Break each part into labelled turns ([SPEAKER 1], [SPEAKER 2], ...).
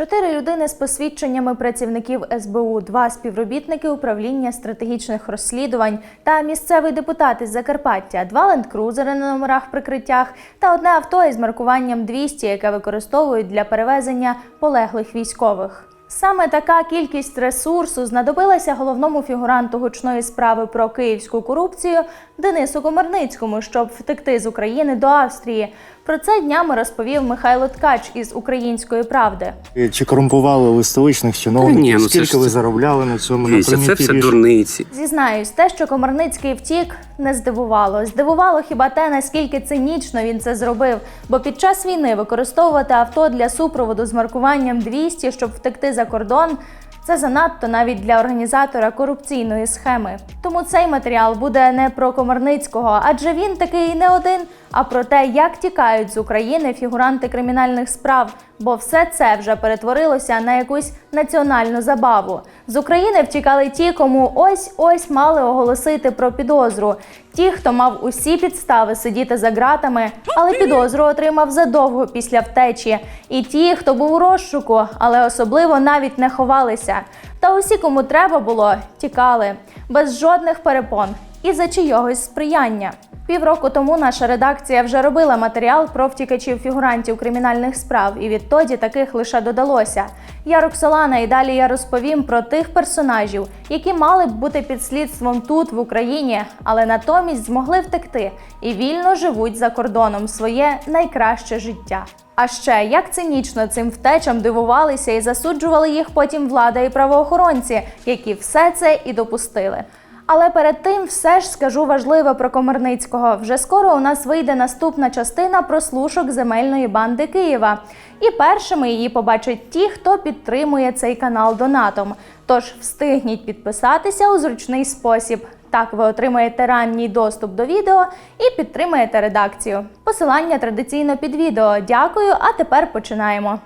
[SPEAKER 1] Чотири людини з посвідченнями працівників СБУ, два співробітники управління стратегічних розслідувань та місцевий депутат із Закарпаття, два лендкрузери на номерах прикриттях та одне авто із маркуванням 200, яке використовують для перевезення полеглих військових. Саме така кількість ресурсу знадобилася головному фігуранту гучної справи про київську корупцію Денису Комарницькому, щоб втекти з України до Австрії. Про це днями розповів Михайло Ткач із Української правди.
[SPEAKER 2] Чи корумпували ви столичних чиновників?
[SPEAKER 3] Ні, ну це
[SPEAKER 2] Скільки
[SPEAKER 3] ж-
[SPEAKER 2] ви заробляли на цьому на
[SPEAKER 3] Дивіться, це
[SPEAKER 2] прийнятті
[SPEAKER 3] все
[SPEAKER 2] рішень?
[SPEAKER 3] дурниці.
[SPEAKER 1] Зізнаюсь, те, що Комарницький втік, не здивувало. Здивувало хіба те, наскільки цинічно він це зробив. Бо під час війни використовувати авто для супроводу з маркуванням 200, щоб втекти за кордон. Це занадто навіть для організатора корупційної схеми. Тому цей матеріал буде не про Комарницького, адже він такий не один, а про те, як тікають з України фігуранти кримінальних справ, бо все це вже перетворилося на якусь національну забаву. З України втікали ті, кому ось ось мали оголосити про підозру. Ті, хто мав усі підстави сидіти за ґратами, але підозру отримав задовго після втечі. І ті, хто був у розшуку, але особливо навіть не ховалися. Та усі, кому треба було, тікали без жодних перепон і за чийогось сприяння. Півроку тому наша редакція вже робила матеріал про втікачів фігурантів кримінальних справ, і відтоді таких лише додалося. Я Роксолана, і далі я розповім про тих персонажів, які мали б бути під слідством тут, в Україні, але натомість змогли втекти і вільно живуть за кордоном своє найкраще життя. А ще як цинічно цим втечам дивувалися і засуджували їх потім влада і правоохоронці, які все це і допустили. Але перед тим все ж скажу важливе про Комарницького. Вже скоро у нас вийде наступна частина прослушок земельної банди Києва. І першими її побачать ті, хто підтримує цей канал донатом. Тож встигніть підписатися у зручний спосіб. Так ви отримаєте ранній доступ до відео і підтримаєте редакцію. Посилання традиційно під відео. Дякую, а тепер починаємо.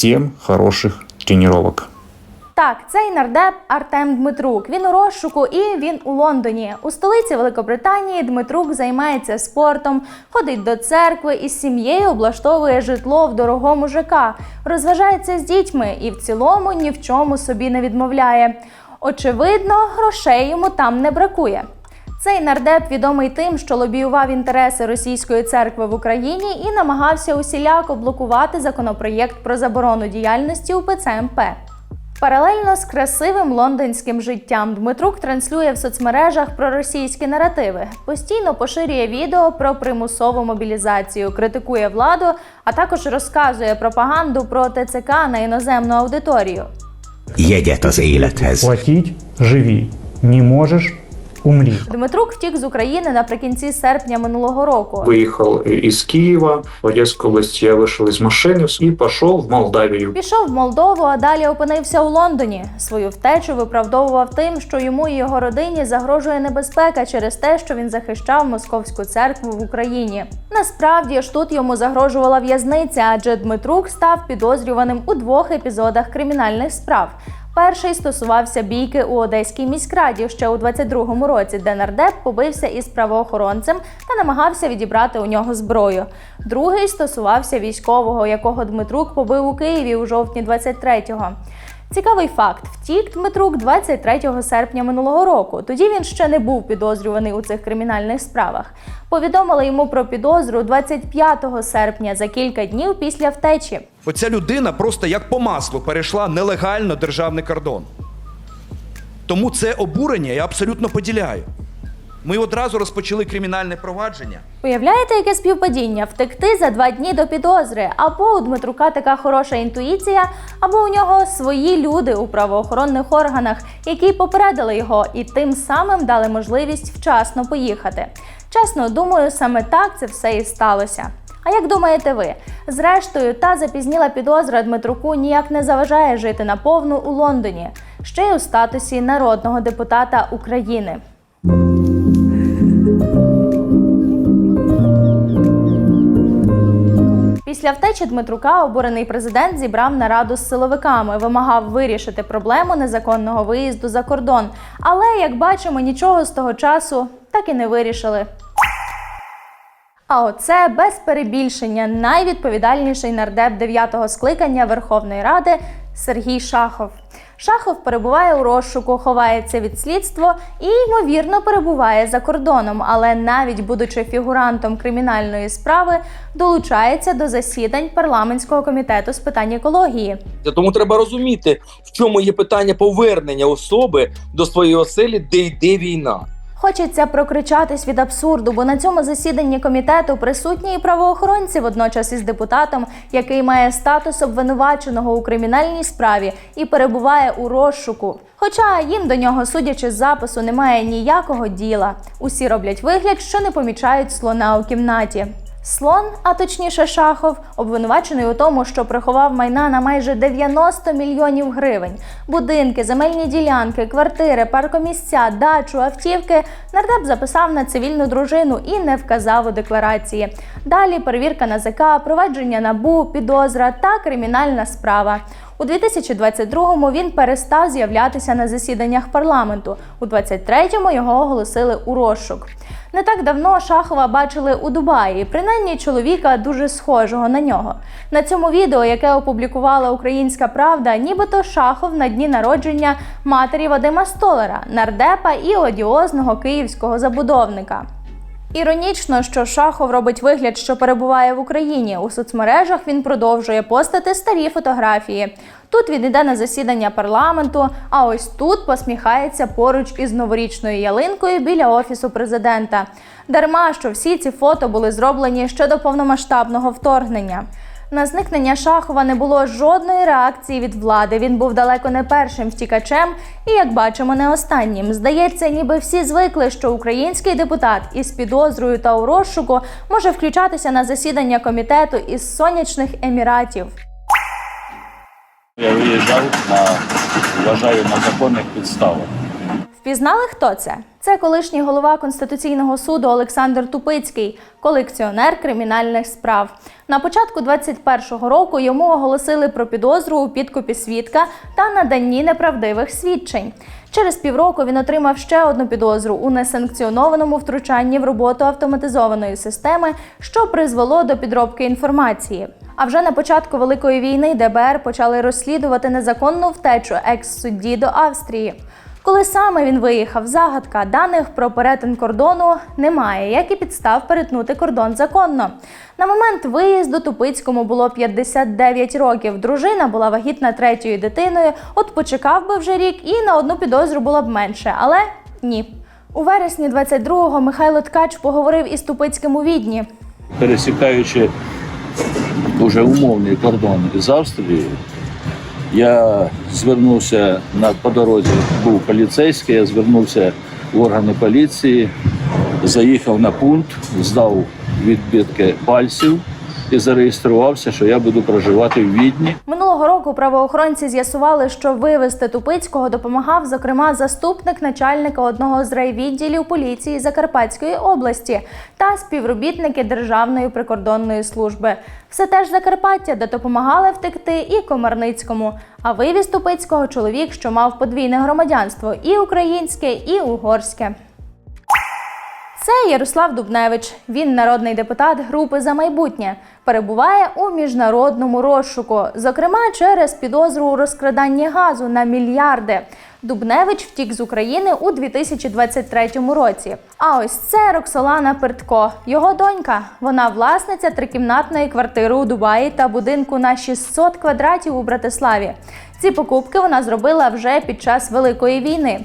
[SPEAKER 4] Всем хороших тренировок.
[SPEAKER 1] Так, цей нардеп Артем Дмитрук. Він у розшуку і він у Лондоні. У столиці Великобританії Дмитрук займається спортом, ходить до церкви і з сім'єю облаштовує житло в дорогому ЖК, розважається з дітьми і в цілому ні в чому собі не відмовляє. Очевидно, грошей йому там не бракує. Цей нардеп відомий тим, що лобіював інтереси російської церкви в Україні і намагався усіляко блокувати законопроєкт про заборону діяльності УПЦ МП. Паралельно з красивим лондонським життям Дмитрук транслює в соцмережах проросійські наративи, постійно поширює відео про примусову мобілізацію, критикує владу, а також розказує пропаганду про ТЦК на іноземну аудиторію.
[SPEAKER 5] jegyet az élethez.
[SPEAKER 6] Платить – живи. Не можешь – умри.
[SPEAKER 1] Дмитрук втік з України наприкінці серпня минулого року.
[SPEAKER 7] Выехал из Киева в Одесской области, я вышел из машины и пошел в Молдавию.
[SPEAKER 1] Пішов в Молдову, а далі опинився у Лондоні. Свою втечу виправдовував тим, що йому і його родині загрожує небезпека через те, що він захищав московську церкву в Україні. Насправді ж тут йому загрожувала в'язниця, адже Дмитрук став підозрюваним у двох епізодах кримінальних справ. Перший стосувався бійки у Одеській міськраді ще у 22-му році, де нардеп побився із правоохоронцем та намагався відібрати у нього зброю. Другий стосувався військового, якого Дмитрук побив у Києві у жовтні 23-го. Цікавий факт: втік Дмитрук 23 серпня минулого року. Тоді він ще не був підозрюваний у цих кримінальних справах. Повідомили йому про підозру 25 серпня за кілька днів після втечі.
[SPEAKER 8] Оця людина просто як по маслу перейшла нелегально державний кордон. Тому це обурення я абсолютно поділяю. Ми одразу розпочали кримінальне провадження.
[SPEAKER 1] Уявляєте, яке співпадіння? Втекти за два дні до підозри. Або у Дмитрука така хороша інтуїція, або у нього свої люди у правоохоронних органах, які попередили його і тим самим дали можливість вчасно поїхати. Чесно, думаю, саме так це все і сталося. А як думаєте ви? Зрештою, та запізніла підозра Дмитруку ніяк не заважає жити наповну у Лондоні, ще й у статусі народного депутата України. Після втечі Дмитрука обурений президент зібрав нараду з силовиками, вимагав вирішити проблему незаконного виїзду за кордон. Але, як бачимо, нічого з того часу так і не вирішили. А оце без перебільшення найвідповідальніший нардеп 9-го скликання Верховної Ради Сергій Шахов. Шахов перебуває у розшуку, ховається від слідства і, ймовірно, перебуває за кордоном, але навіть будучи фігурантом кримінальної справи, долучається до засідань парламентського комітету з питань екології.
[SPEAKER 3] Тому треба розуміти, в чому є питання повернення особи до своєї оселі, де йде війна.
[SPEAKER 1] Хочеться прокричатись від абсурду, бо на цьому засіданні комітету присутні і правоохоронці водночас із депутатом, який має статус обвинуваченого у кримінальній справі і перебуває у розшуку. Хоча їм до нього, судячи з запису, немає ніякого діла. Усі роблять вигляд, що не помічають слона у кімнаті. Слон, а точніше Шахов, обвинувачений у тому, що приховав майна на майже 90 мільйонів гривень. Будинки, земельні ділянки, квартири, паркомісця, дачу, автівки нардеп записав на цивільну дружину і не вказав у декларації. Далі перевірка НАЗК, провадження набу, підозра та кримінальна справа. У 2022-му він перестав з'являтися на засіданнях парламенту. У 23-му його оголосили у розшук. Не так давно Шахова бачили у Дубаї, принаймні чоловіка дуже схожого на нього. На цьому відео, яке опублікувала Українська Правда, нібито Шахов на дні народження матері Вадима Столера, нардепа і одіозного київського забудовника. Іронічно, що Шахов робить вигляд, що перебуває в Україні. У соцмережах він продовжує постати старі фотографії. Тут він іде на засідання парламенту, а ось тут посміхається поруч із новорічною ялинкою біля офісу президента. Дарма, що всі ці фото були зроблені ще до повномасштабного вторгнення. На зникнення Шахова не було жодної реакції від влади. Він був далеко не першим втікачем, і як бачимо, не останнім. Здається, ніби всі звикли, що український депутат із підозрою та у розшуку може включатися на засідання комітету із сонячних еміратів.
[SPEAKER 9] Я виїжджав на вважаю на законних підставах.
[SPEAKER 1] Впізнали, хто це? Це колишній голова Конституційного суду Олександр Тупицький, колекціонер кримінальних справ. На початку 21-го року йому оголосили про підозру у підкупі свідка та наданні неправдивих свідчень. Через півроку він отримав ще одну підозру у несанкціонованому втручанні в роботу автоматизованої системи, що призвело до підробки інформації. А вже на початку Великої війни ДБР почали розслідувати незаконну втечу екс-судді до Австрії. Коли саме він виїхав, загадка даних про перетин кордону немає, як і підстав перетнути кордон законно. На момент виїзду Тупицькому було 59 років. Дружина була вагітна третьою дитиною. От почекав би вже рік, і на одну підозру було б менше. Але ні. У вересні 22-го Михайло Ткач поговорив із Тупицьким у Відні.
[SPEAKER 9] Пересікаючи уже умовний кордон із Австрією, я звернувся на по дорозі, був поліцейський, я звернувся в органи поліції, заїхав на пункт, здав відбитки пальців і зареєструвався, що я буду проживати в Відні.
[SPEAKER 1] Минулого року правоохоронці з'ясували, що вивезти Тупицького допомагав, зокрема, заступник начальника одного з райвідділів поліції Закарпатської області та співробітники Державної прикордонної служби. Все теж Закарпаття, де допомагали втекти і Комарницькому. А вивіз Тупицького чоловік, що мав подвійне громадянство і українське, і угорське. Це Ярослав Дубневич. Він народний депутат групи за майбутнє. Перебуває у міжнародному розшуку, зокрема через підозру у розкраданні газу на мільярди. Дубневич втік з України у 2023 році. А ось це Роксолана Пертко, його донька. Вона власниця трикімнатної квартири у Дубаї та будинку на 600 квадратів у Братиславі. Ці покупки вона зробила вже під час Великої війни.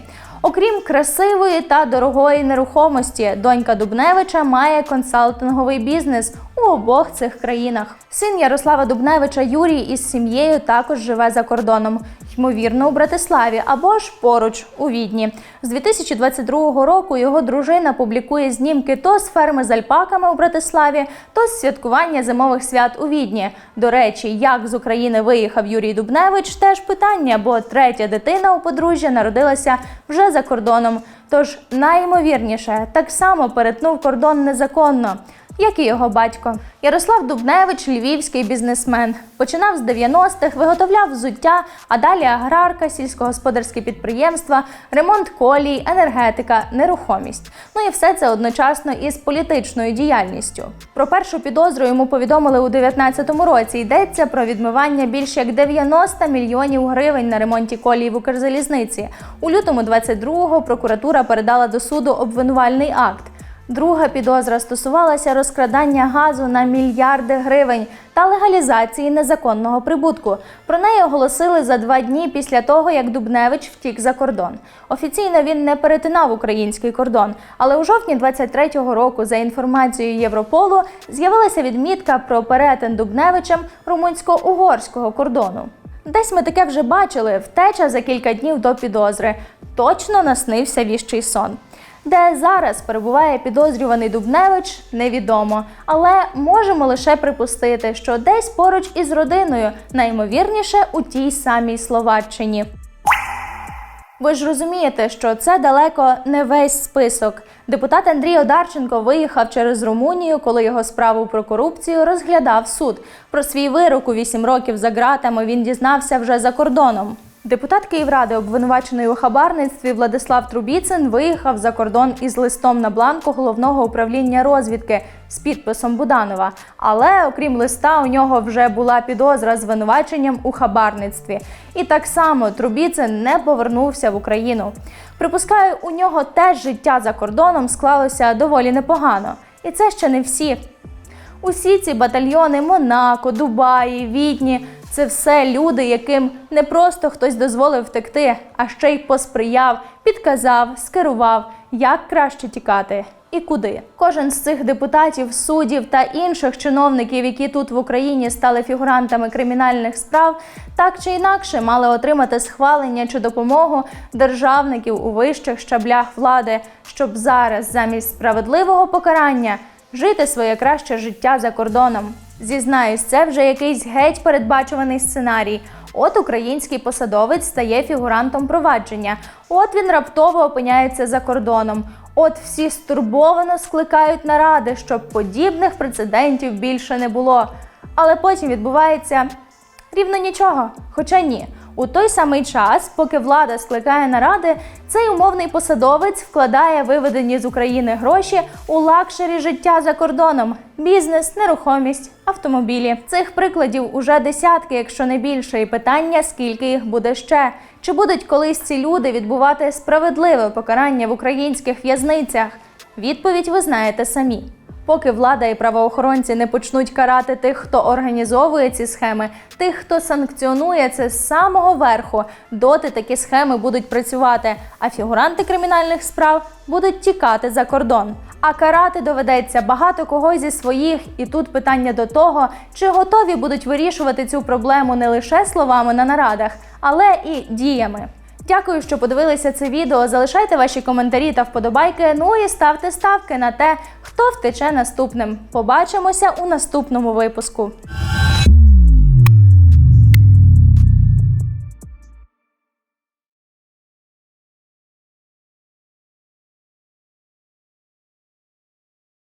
[SPEAKER 1] Окрім красивої та дорогої нерухомості, донька Дубневича має консалтинговий бізнес у обох цих країнах. Син Ярослава Дубневича Юрій із сім'єю також живе за кордоном, ймовірно, у Братиславі або ж поруч у Відні. З 2022 року його дружина публікує знімки то з ферми з альпаками у Братиславі, то з святкування зимових свят у Відні. До речі, як з України виїхав Юрій Дубневич, теж питання, бо третя дитина у подружжя народилася вже за кордоном. Тож найімовірніше так само перетнув кордон незаконно. Як і його батько. Ярослав Дубневич, львівський бізнесмен. Починав з 90-х, виготовляв взуття, а далі аграрка, сільськогосподарські підприємства, ремонт колій, енергетика, нерухомість. Ну і все це одночасно із політичною діяльністю. Про першу підозру йому повідомили у 19-му році. Йдеться про відмивання більш як 90 мільйонів гривень на ремонті колії в Укрзалізниці. У лютому 22-го прокуратура передала до суду обвинувальний акт. Друга підозра стосувалася розкрадання газу на мільярди гривень та легалізації незаконного прибутку. Про неї оголосили за два дні після того, як Дубневич втік за кордон. Офіційно він не перетинав український кордон, але у жовтні 23-го року, за інформацією Європолу, з'явилася відмітка про перетин Дубневичем румунсько-угорського кордону. Десь ми таке вже бачили втеча за кілька днів до підозри. Точно наснився віщий сон. Де зараз перебуває підозрюваний Дубневич, невідомо, але можемо лише припустити, що десь поруч із родиною, найімовірніше у тій самій Словаччині. Ви ж розумієте, що це далеко не весь список. Депутат Андрій Одарченко виїхав через Румунію, коли його справу про корупцію розглядав суд. Про свій вирок у 8 років за ґратами він дізнався вже за кордоном. Депутат Київради, обвинувачений у хабарництві Владислав Трубіцин, виїхав за кордон із листом на бланку головного управління розвідки з підписом Буданова. Але окрім листа, у нього вже була підозра звинуваченням у хабарництві. І так само Трубіцин не повернувся в Україну. Припускаю, у нього теж життя за кордоном склалося доволі непогано. І це ще не всі. Усі ці батальйони Монако, Дубаї, Відні це все люди, яким не просто хтось дозволив втекти, а ще й посприяв, підказав, скерував, як краще тікати і куди. Кожен з цих депутатів, суддів та інших чиновників, які тут в Україні стали фігурантами кримінальних справ, так чи інакше мали отримати схвалення чи допомогу державників у вищих щаблях влади, щоб зараз замість справедливого покарання жити своє краще життя за кордоном. Зізнаюсь, це вже якийсь геть передбачуваний сценарій. От український посадовець стає фігурантом провадження. От він раптово опиняється за кордоном. От всі стурбовано скликають наради, щоб подібних прецедентів більше не було. Але потім відбувається рівно нічого. Хоча ні. У той самий час, поки влада скликає наради, цей умовний посадовець вкладає виведені з України гроші у лакшері життя за кордоном: бізнес, нерухомість, автомобілі. Цих прикладів уже десятки, якщо не більше, і питання, скільки їх буде ще. Чи будуть колись ці люди відбувати справедливе покарання в українських в'язницях? Відповідь ви знаєте самі. Поки влада і правоохоронці не почнуть карати тих, хто організовує ці схеми, тих, хто санкціонує це з самого верху, доти такі схеми будуть працювати, а фігуранти кримінальних справ будуть тікати за кордон. А карати доведеться багато кого зі своїх, і тут питання до того, чи готові будуть вирішувати цю проблему не лише словами на нарадах, але і діями. Дякую, що подивилися це відео. Залишайте ваші коментарі та вподобайки. Ну і ставте ставки на те, хто втече наступним. Побачимося у наступному випуску.